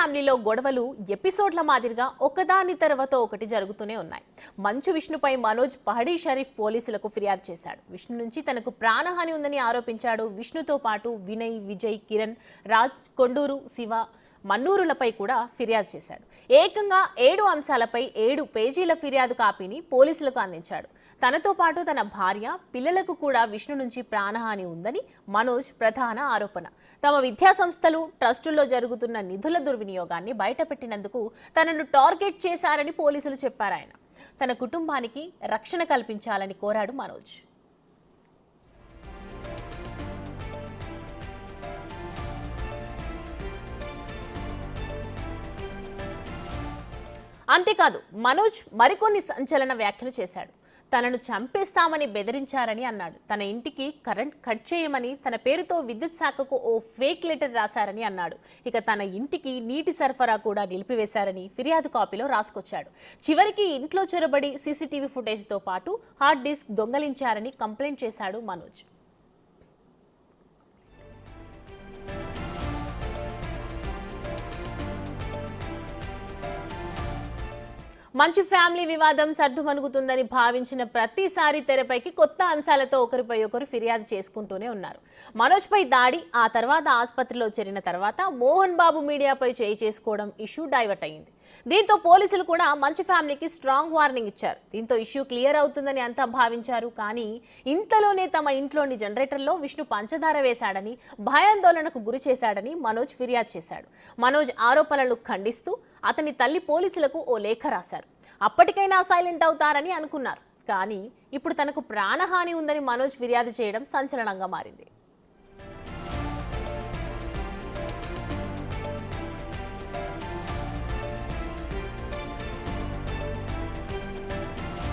ఫ్యామిలీలో గొడవలు ఎపిసోడ్ల మాదిరిగా ఒకదాని తర్వాత ఒకటి జరుగుతూనే ఉన్నాయి. మంచు విష్ణుపై మనోజ్ పహడీ షరీఫ్ పోలీసులకు ఫిర్యాదు చేశాడు. విష్ణు నుంచి తనకు ప్రాణహాని ఉందని ఆరోపించాడు. విష్ణుతో పాటు వినయ్ విజయ్ కిరణ్ రాజ్ కొండూరు శివ మన్నూరులపై కూడా ఫిర్యాదు చేశాడు. ఏకంగా ఏడు అంశాలపై ఏడు పేజీల ఫిర్యాదు కాపీని పోలీసులకు అందించాడు. తనతో పాటు తన భార్య పిల్లలకు కూడా విష్ణు నుంచి ప్రాణహాని ఉందని మనోజ్ ప్రధాన ఆరోపణ. తమ విద్యా సంస్థలు ట్రస్టుల్లో జరుగుతున్న నిధుల దుర్వినియోగాన్ని బయటపెట్టినందుకు తనను టార్గెట్ చేశారని పోలీసులు చెప్పారాయన తన కుటుంబానికి రక్షణ కల్పించాలని కోరాడు మనోజ్. అంతేకాదు మనోజ్ మరికొన్ని సంచలన వ్యాఖ్యలు చేశాడు. తనను చంపేస్తామని బెదిరించారని అన్నాడు. తన ఇంటికి కరెంట్ కట్ చేయమని తన పేరుతో విద్యుత్ శాఖకు ఓ ఫేక్ లెటర్ రాశారని అన్నాడు. ఇక తన ఇంటికి నీటి సరఫరా కూడా నిలిపివేశారని ఫిర్యాదు కాపీలో రాసుకొచ్చాడు. చివరికి ఇంట్లో చొరబడి సీసీటీవీ ఫుటేజ్తో పాటు హార్డ్ డిస్క్ దొంగలించారని కంప్లైంట్ చేశాడు మనోజ్. మంచి ఫ్యామిలీ వివాదం సర్దుమణుగుతుందని భావించిన ప్రతిసారి తెరపైకి కొత్త అంశాలతో ఒకరిపై ఒకరు ఫిర్యాదు చేసుకుంటూనే ఉన్నారు. మనోజ్పై దాడి ఆ తర్వాత ఆసుపత్రిలో చేరిన తర్వాత మోహన్ బాబు మీడియాపై చేయి చేసుకోవడం ఇష్యూ డైవర్ట్ అయింది దీంతో పోలీసులు కూడా మంచి ఫ్యామిలీకి స్ట్రాంగ్ వార్నింగ్ ఇచ్చారు. దీంతో ఇష్యూ క్లియర్ అవుతుందని అంతా భావించారు. కానీ ఇంతలోనే తమ ఇంట్లోని జనరేటర్లో విష్ణు పంచదార వేశాడని భయాందోళనకు గురి చేశాడని మనోజ్ ఫిర్యాదు చేశాడు. మనోజ్ ఆరోపణలు ఖండిస్తూ అతని తల్లి పోలీసులకు ఓ లేఖ రాశారు. అప్పటికైనా సైలెంట్ అవుతారని అనుకున్నారు. కానీ ఇప్పుడు తనకు ప్రాణహాని ఉందని మనోజ్ ఫిర్యాదు చేయడం సంచలనంగా మారింది.